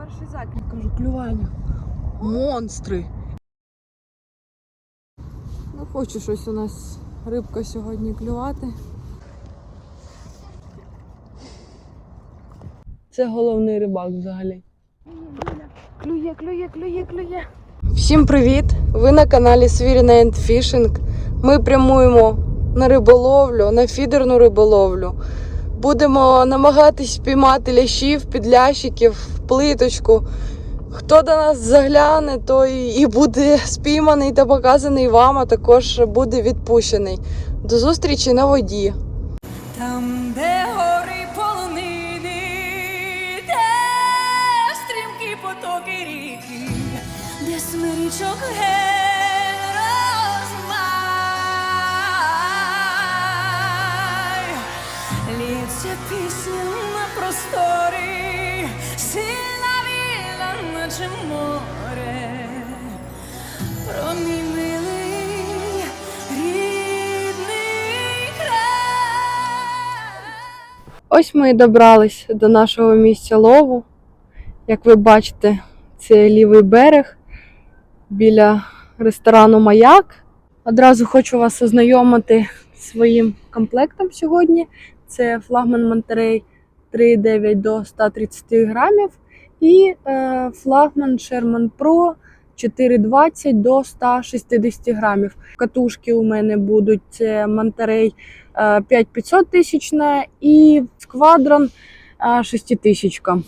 перший закид. Кажу, клювання. Монстри. Не хочу щось у нас рибка сьогодні клювати. Це головний рибак взагалі. Клює, клює, клює, клює. Всім привіт! Ви на каналі Свіріна Енд Фішинг. Ми прямуємо на риболовлю, на фідерну риболовлю. Будемо намагатись спіймати лящів, підлящиків, плиточку. Хто до нас загляне, той і буде спійманий та показаний вам, а також буде відпущений. До зустрічі на воді. Там, де гори полонини, де стрімкі потоки ріки, де смирічок розмай, лється пісня на простори, сильна вільна, наче море, про мій милий рідний край. Ось ми і добрались до нашого місця лову. Як ви бачите, це лівий берег біля ресторану Маяк. Одразу хочу вас ознайомити своїм комплектом сьогодні. Це флагман Монтерей 3,9 до 130 грамів і е, флагман Sherman Pro 4,20 до 160 грамів. Катушки у мене будуть Монтерей 5500 тисячна і сквадрон 6000.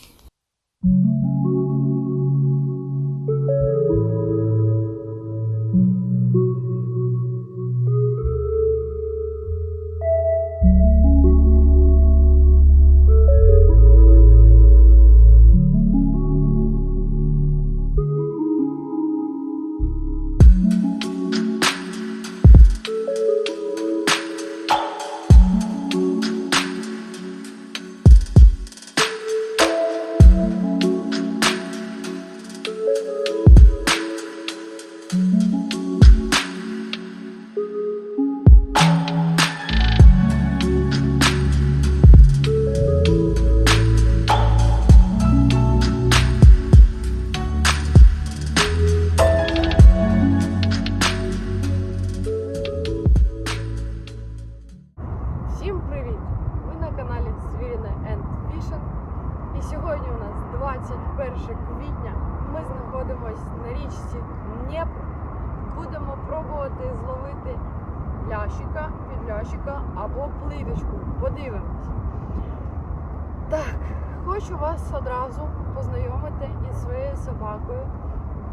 Вас одразу познайомити із своєю собакою.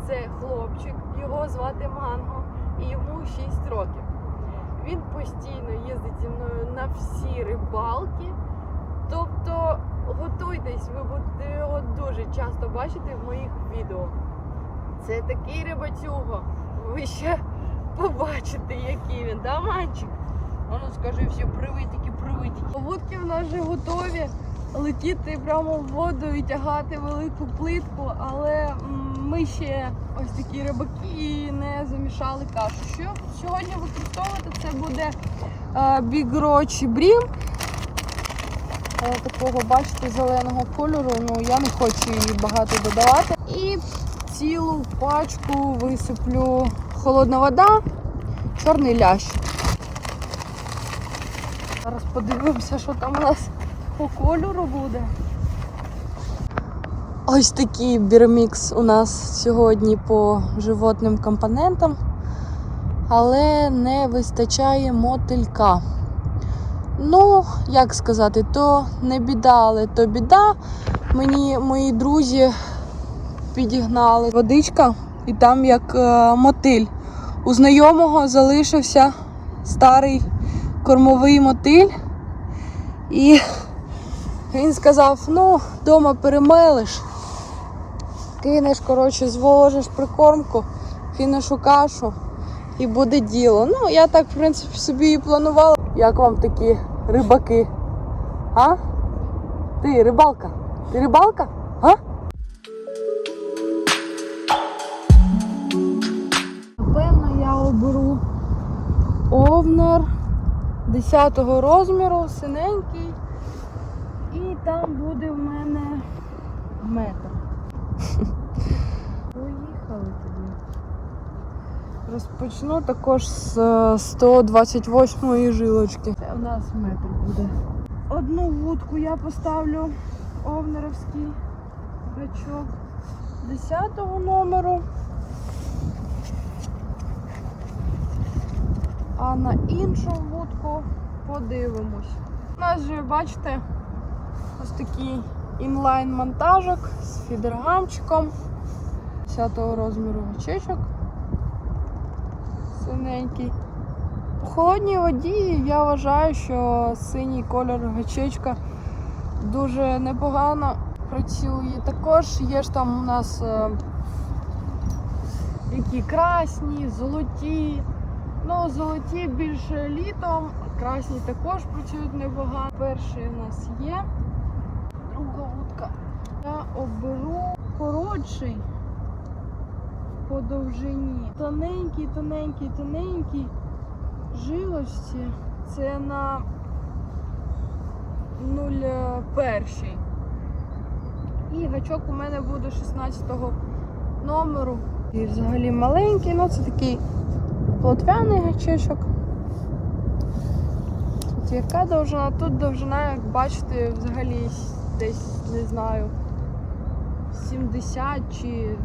Це хлопчик, його звати Манго, і йому 6 років. Він постійно їздить зі мною на всі рибалки. Тобто готуйтесь, ви будете його дуже часто бачити в моїх відео. Це такий рибацюго. Ви ще побачите, який він, да, манчик? А ну скажи всі привитики, привитики. Вудки в нас вже готові. Летіти прямо в воду і тягати велику плитку, але ми ще ось такі рибаки і не замішали кашу. Що сьогодні використовувати це буде е, бігрочі брім. Е, такого, бачите, зеленого кольору. Ну я не хочу її багато додавати. І цілу пачку висиплю холодна вода, чорний лящ. Зараз подивимося, що там у нас по кольору буде. Ось такий бірмікс у нас сьогодні по животним компонентам, але не вистачає мотилька. Ну, як сказати, то не біда, але то біда. Мені мої друзі підігнали водичка, і там як е, мотиль. У знайомого залишився старий кормовий мотиль. І він сказав: ну, вдома перемелиш, кинеш, коротше, зволожиш прикормку, кинеш у кашу і буде діло. Ну, я так, в принципі, собі і планувала. Як вам такі рибаки? А? Ти рибалка? Ти рибалка? А? Напевно, я оберу овнер 10 розміру, синенький. Там буде в мене метр. Поїхали тоді. Розпочну також з е, 128 жилочки. Це у нас метр буде. Одну вудку я поставлю овнеровський гачок 10 номеру. А на іншу вудку подивимось. У нас же, бачите, ось такий інлайн-монтажик з фідергамчиком 10 розміру гачечок. Синенький. У холодній воді я вважаю, що синій колір гачечка дуже непогано працює. Також є ж там у нас е, які красні, золоті. Ну, золоті більше літом, а красні також працюють непогано. Перший у нас є. Друга. Я оберу коротший по довжині. Тоненький, тоненький, тоненький жилочці. Це на 01. І гачок у мене буде 16 номеру. І взагалі маленький, ну це такий плотвяний гачечок. Тут яка довжина? Тут довжина, як бачите, взагалі десь, не знаю, 70 чи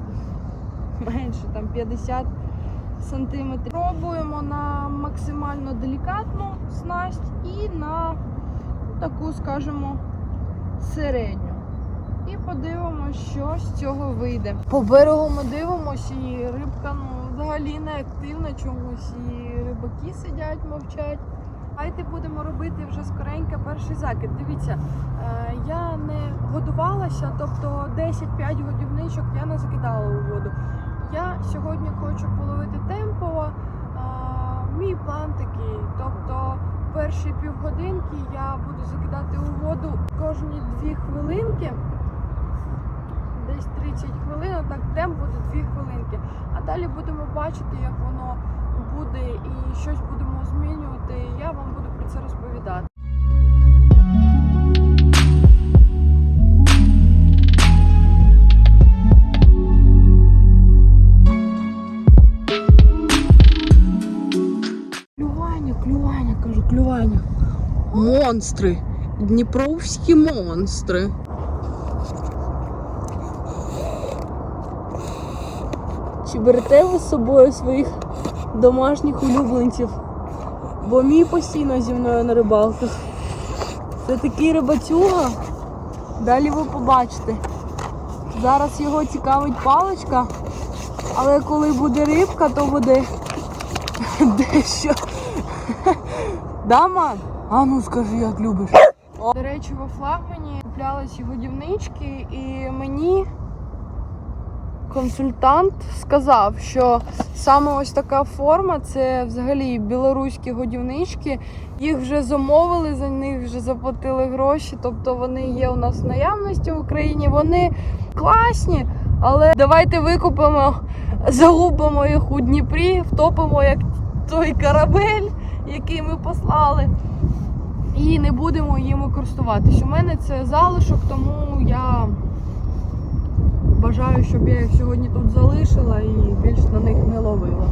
менше, там 50 сантиметрів. Пробуємо на максимально делікатну снасть і на таку, скажімо, середню. І подивимося, що з цього вийде. По берегу ми дивимося, і рибка ну, взагалі не активна чомусь, і рибаки сидять, мовчать. Давайте будемо робити вже скоренько перший закид. Дивіться, е, я не годувалася, тобто 10-5 годівничок я не закидала у воду. Я сьогодні хочу половити темпово. Мій план такий. Тобто перші півгодинки я буду закидати у воду кожні 2 хвилинки. Десь 30 хвилин, так темп буде 2 хвилинки. А далі будемо бачити, як воно буде і щось будемо змінювати. і Я вам буду про це розповідати. Клювання, клювання, кажу, клювання. Монстри. Дніпровські монстри. Чи берете ви з собою своїх домашніх улюбленців? Бо мій постійно зі мною на рибалках. Це такий рибацюга. Далі ви побачите. Зараз його цікавить паличка, але коли буде рибка, то буде дещо. Да, мам? А ну скажи, як любиш. До речі, во флагмані куплялись годівнички, і мені консультант сказав, що саме ось така форма це взагалі білоруські годівнички. Їх вже замовили, за них вже заплатили гроші. Тобто вони є у нас в наявності в Україні. Вони класні, але давайте викупимо, загубимо їх у Дніпрі, втопимо як той корабель, який ми послали. І не будемо їм користуватись. У мене це залишок, тому я бажаю, щоб я їх сьогодні тут залишила і більш на них не ловила.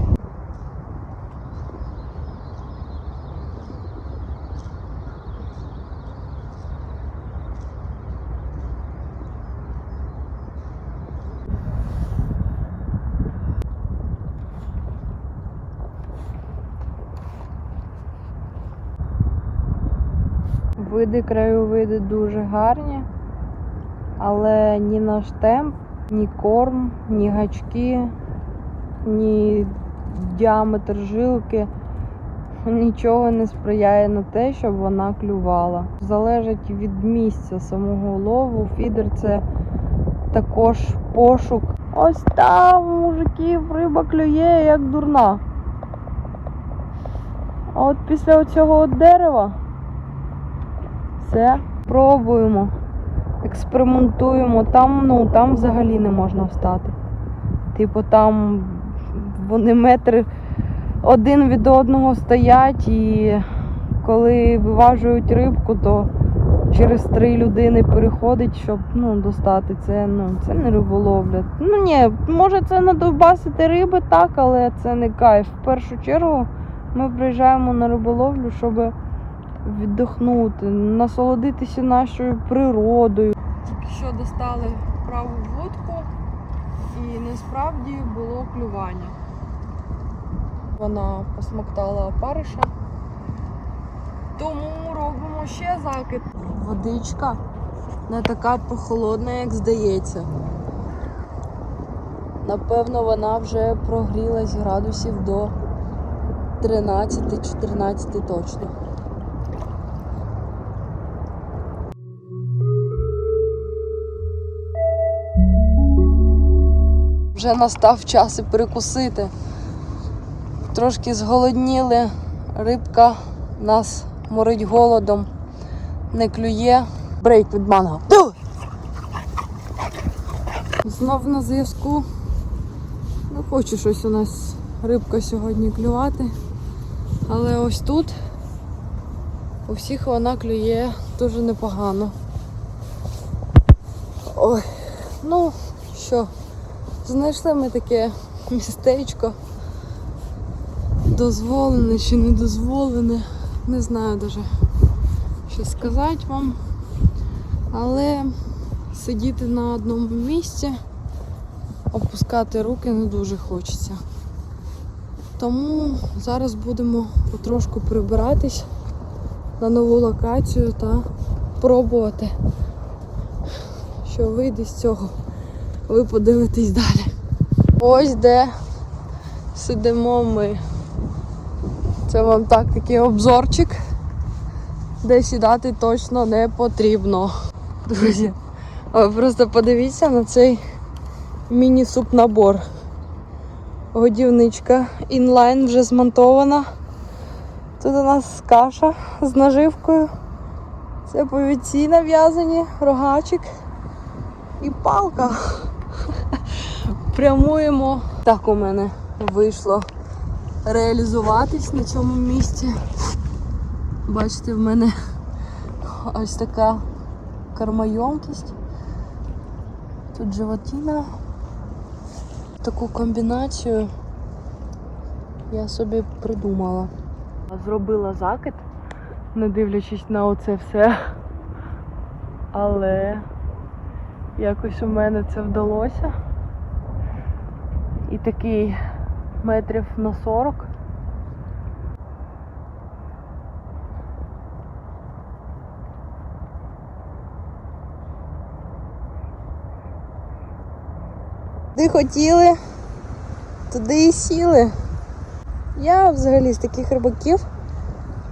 Види краєвиди дуже гарні, але ні наш темп, ні корм, ні гачки, ні діаметр жилки нічого не сприяє на те, щоб вона клювала. Залежить від місця самого лову. Фідер це також пошук. Ось там, мужиків, риба клює як дурна. А от після цього дерева все пробуємо, експериментуємо. Там, ну, там взагалі не можна встати. Типу там вони метри один від одного стоять і коли виважують рибку, то через три людини переходить, щоб ну, достати це. Ну, це не риболовля. Ну ні, може це надовбасити риби, так, але це не кайф. В першу чергу ми приїжджаємо на риболовлю, щоб віддохнути, насолодитися нашою природою. Тільки що достали праву вудку, і насправді було клювання. Вона посмоктала опариша. Тому робимо ще закид. Водичка не така прохолодна, як здається. Напевно, вона вже прогрілась градусів до 13-14 точно. Вже настав час і перекусити. Трошки зголодніли, рибка нас морить голодом, не клює. Брейк від манго. Знов на зв'язку. Не хочу щось у нас рибка сьогодні клювати. Але ось тут у всіх вона клює дуже непогано. Ой, ну що, знайшли ми таке містечко. Дозволене чи не дозволене. Не знаю даже, що сказати вам. Але сидіти на одному місці, опускати руки не дуже хочеться. Тому зараз будемо потрошку прибиратись на нову локацію та пробувати, що вийде з цього. Ви подивитесь далі. Ось де сидимо ми. Це вам так такий обзорчик, де сідати точно не потрібно. Друзі, ви просто подивіться на цей міні-суп-набор. Годівничка інлайн вже змонтована. Тут у нас каша з наживкою. Це повідці нав'язані, рогачик і палка. Прямуємо. Так у мене вийшло реалізуватись на цьому місці. Бачите, в мене ось така кармайомкість. Тут животина. Таку комбінацію я собі придумала. Зробила закид, не дивлячись на оце все. Але якось у мене це вдалося. І такий метрів на 40. Куди хотіли, туди і сіли. Я взагалі з таких рибаків,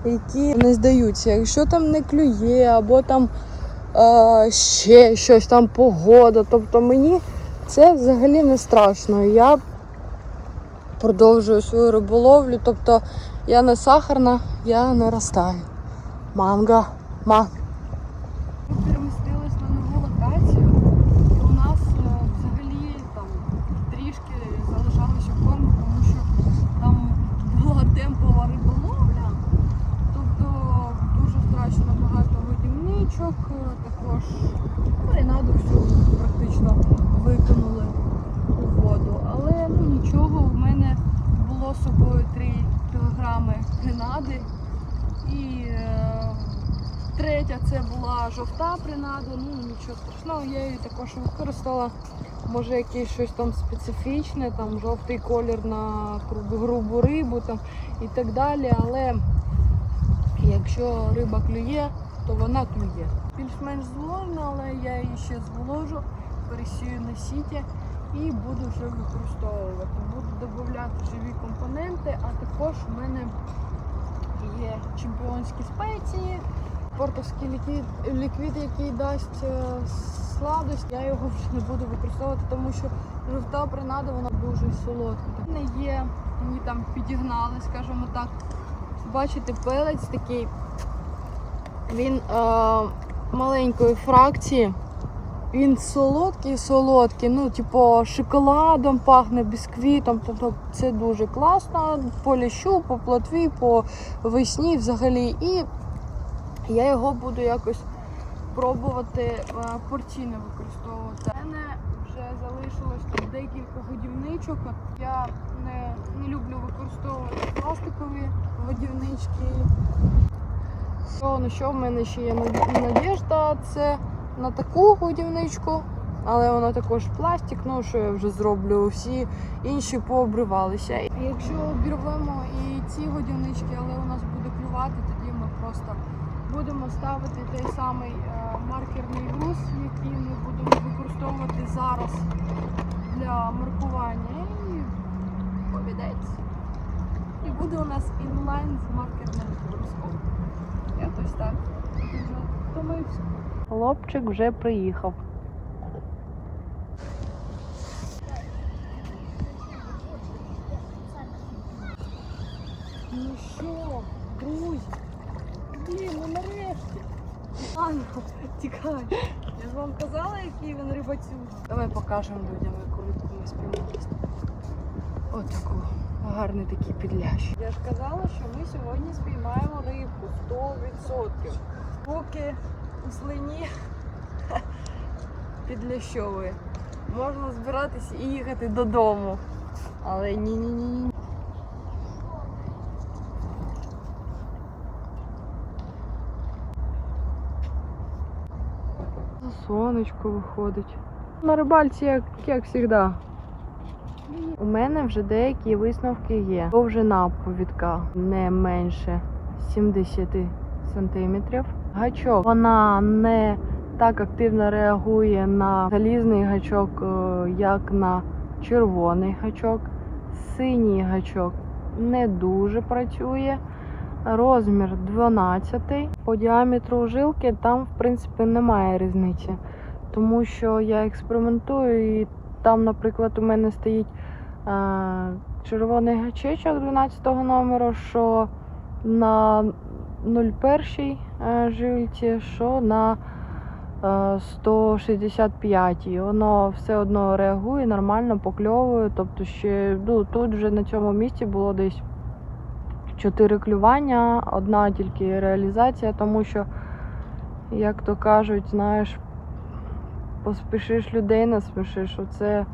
які не здаються. Якщо там не клює, або там е, ще щось, там погода. Тобто мені це взагалі не страшно. Я продовжую свою риболовлю. Тобто я не сахарна, я наростаю. Манго, манго. Ми перемістились на нову локацію, у нас е, взагалі трішки залишалося корму, тому що там була темпова риболовля. Тобто дуже страшно багато годівничок, е, також принаду всю практично викинули у воду. Але ну нічого, в мене було собою 3 кілограми принади. І е, третя це була жовта принада, ну нічого страшного, я її також використала. Може якесь щось там специфічне, там жовтий колір на грубу- рибу там, і так далі. Але якщо риба клює, то вона клює. Більш-менш зволожена, але я її ще зволожу, пересію на сіті і буду вже використовувати. Буду додати живі компоненти, а також у мене є чемпіонські спеції, портовський ліквід, ліквід який дасть е, сладость. Я його вже не буду використовувати, тому що жовта принада вона дуже солодка. Мене є, мені там підігнали, скажімо так. Бачите, пелець такий. Він е, маленької фракції. Він солодкий, солодкий, ну, типу, шоколадом пахне, бісквітом. Тобто це дуже класно по лящу, по плотві, по весні взагалі. І я його буду якось пробувати е, порційно використовувати. У мене вже залишилось тут декілька годівничок. Я не, не люблю використовувати пластикові годівнички. Що, на що в мене ще є надіжда, це на таку годівничку, але вона також пластик, ну що я вже зроблю, всі інші пообривалися. Якщо обірвемо і ці годівнички, але у нас буде клювати, тоді ми просто будемо ставити той самий е, маркерний груз, який ми будемо використовувати зараз для маркування. І повідець. І буде у нас інлайн з маркерним грузком. Якось так. Вже втомився. Хлопчик вже приїхав. Ну що, друзі? Блін, ну нарешті. Анна, тікай. Я ж вам казала, який він рибацюк. Давай покажемо людям, яку рибку ми спіймали. От таку. Гарний такий підлящ. Я ж казала, що ми сьогодні спіймаємо рибку 100%. Поки у слині підлящовує. Можна збиратися і їхати додому. Але ні-ні-ні. Сонечко виходить. На рибальці, як, як завжди. У мене вже деякі висновки є. Довжина повідка не менше 70 сантиметрів. Гачок вона не так активно реагує на залізний гачок, е, як на червоний гачок. Синій гачок не дуже працює. Розмір 12. По діаметру жилки там, в принципі, немає різниці. Тому що я експериментую і там, наприклад, у мене стоїть е, червоний гачечок 12 номеру, що на 01 е, жилці, що на е, 165 Воно все одно реагує, нормально покльовує. Тобто ще ну, тут вже на цьому місці було десь чотири клювання, одна тільки реалізація, тому що, як то кажуть, знаєш, поспішиш людей, не спішиш. Оце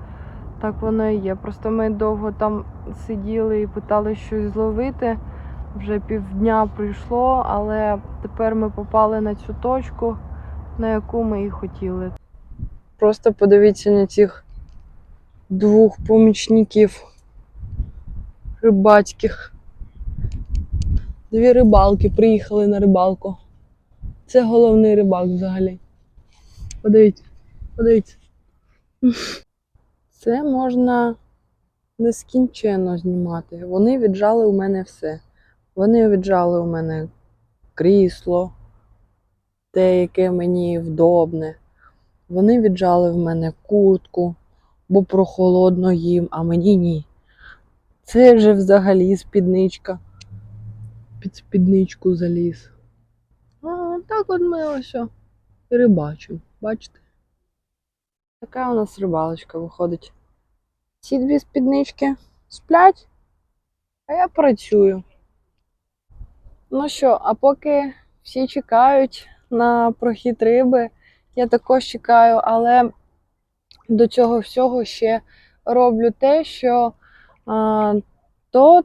так воно і є. Просто ми довго там сиділи і питали щось зловити. Вже півдня пройшло, але тепер ми попали на цю точку, на яку ми і хотіли. Просто подивіться на цих двох помічників рибацьких. Дві рибалки приїхали на рибалку. Це головний рибак взагалі. Подивіться, подивіться. Це можна нескінченно знімати. Вони віджали у мене все. Вони віджали у мене крісло, те, яке мені вдобне. Вони віджали в мене куртку, бо прохолодно їм, а мені ні. Це вже взагалі спідничка. Під спідничку заліз. А так от ми ось о, рибачимо. Бачите? Така у нас рибалочка виходить. Ці дві спіднички сплять, а я працюю. Ну що, а поки всі чекають на прохід риби, я також чекаю, але до цього всього ще роблю те, що а, то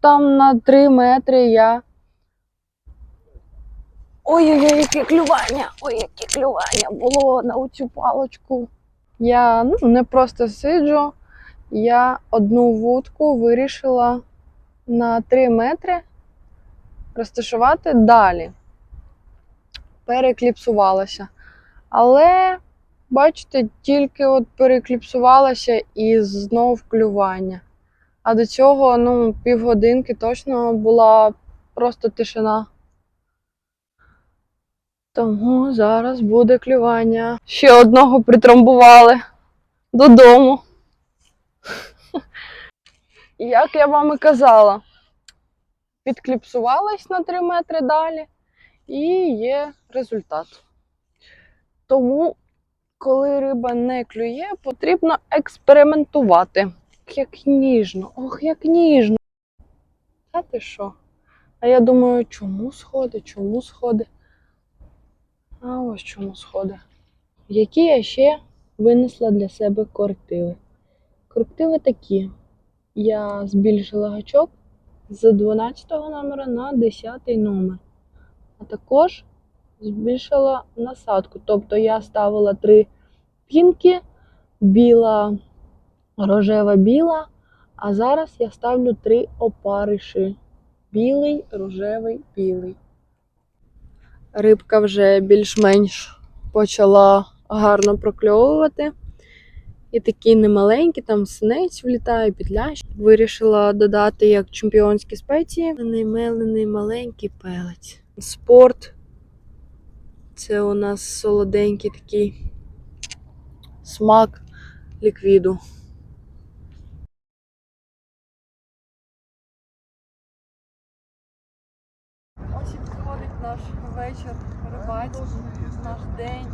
там на 3 метри я. Ой-ой-ой, яке клювання! Ой, яке клювання було на оцю палочку. Я ну, не просто сиджу, я одну вудку вирішила на 3 метри розташувати далі. Перекліпсувалася. Але, бачите, тільки от перекліпсувалася і знов клювання. А до цього, ну, півгодинки точно була просто тишина. Тому зараз буде клювання. Ще одного притрамбували додому. Як я вам і казала, підкліпсувалась на 3 метри далі, і є результат. Тому, коли риба не клює, потрібно експериментувати. Як ніжно, ох, як ніжно. Та ти що? А я думаю, чому сходи, чому сходи? А ось чому сходи. Які я ще винесла для себе корективи? Корективи такі. Я збільшила гачок з 12 номера на 10 номер. А також збільшила насадку. Тобто я ставила три пінки, біла, рожева, біла. А зараз я ставлю три опариші: білий, рожевий, білий. Рибка вже більш-менш почала гарно прокльовувати. І такі немаленькі, там синець влітає, підлящ. Вирішила додати як чемпіонські спеції. Наймелений маленький пелець. Спорт. Це у нас солоденький такий смак ліквіду. Підходить наш вечір рибацький, наш день.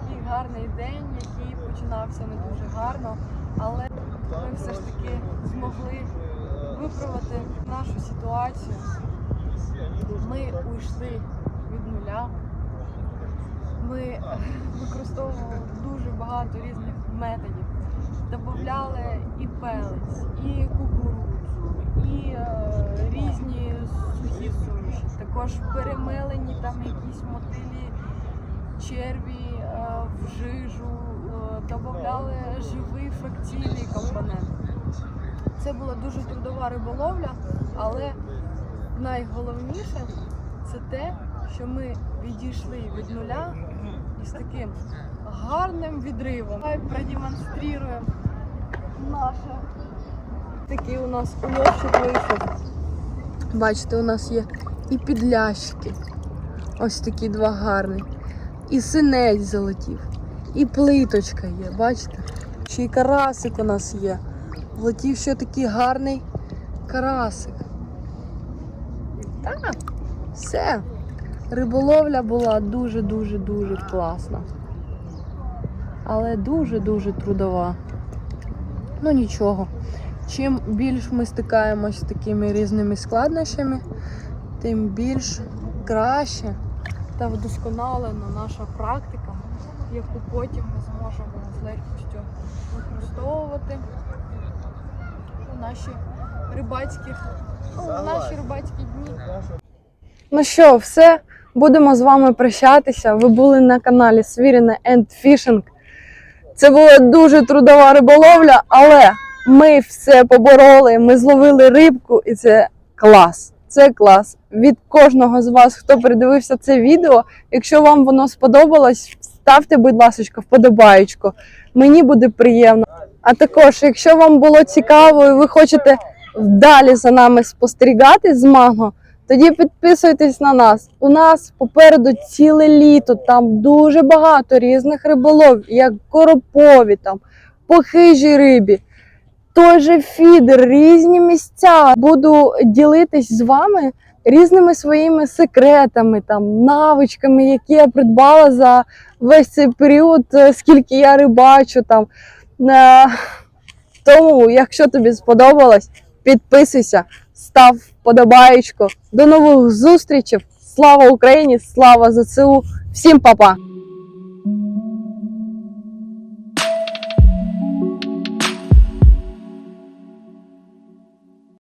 Такий гарний день, який починався не дуже гарно, але ми все ж таки змогли виправити нашу ситуацію. Ми уйшли від нуля. Ми використовували дуже багато різних методів. Добавляли і пелець, і кукурудзу, і е, різні. Також перемелені там якісь мотилі, черві е, в жижу, е, додавали живий фракційний компонент. Це була дуже трудова риболовля, але найголовніше це те, що ми відійшли від нуля із таким гарним відривом. Давай продемонструємо наше. Такий у нас ульовчик вийшов. Бачите, у нас є і підлящики. Ось такі два гарні. І синець залетів. І плиточка є, бачите? Ще й карасик у нас є. Влетів ще такий гарний карасик. Так, все. Риболовля була дуже-дуже дуже класна. Але дуже-дуже трудова. Ну нічого. Чим більш ми стикаємось з такими різними складнощами, тим більш краще та вдосконалена наша практика, яку потім ми зможемо з легкістю використовувати у наші рибацьких, ну, у наші рибацькі дні. Ну що, все, будемо з вами прощатися. Ви були на каналі End Fishing. Це була дуже трудова риболовля, але ми все побороли, ми зловили рибку, і це клас. Це клас. Від кожного з вас, хто передивився це відео, якщо вам воно сподобалось, ставте, будь ласка, вподобаєчку. Мені буде приємно. А також, якщо вам було цікаво і ви хочете далі за нами спостерігати з Маго, тоді підписуйтесь на нас. У нас попереду ціле літо, там дуже багато різних риболов, як коропові, там, по хижій рибі, той же фідер, різні місця. Буду ділитись з вами різними своїми секретами, там, навичками, які я придбала за весь цей період, е, скільки я рибачу. Там. Е, Тому, якщо тобі сподобалось, підписуйся, став вподобаєчку. До нових зустрічей. Слава Україні! Слава ЗСУ! Всім па-па!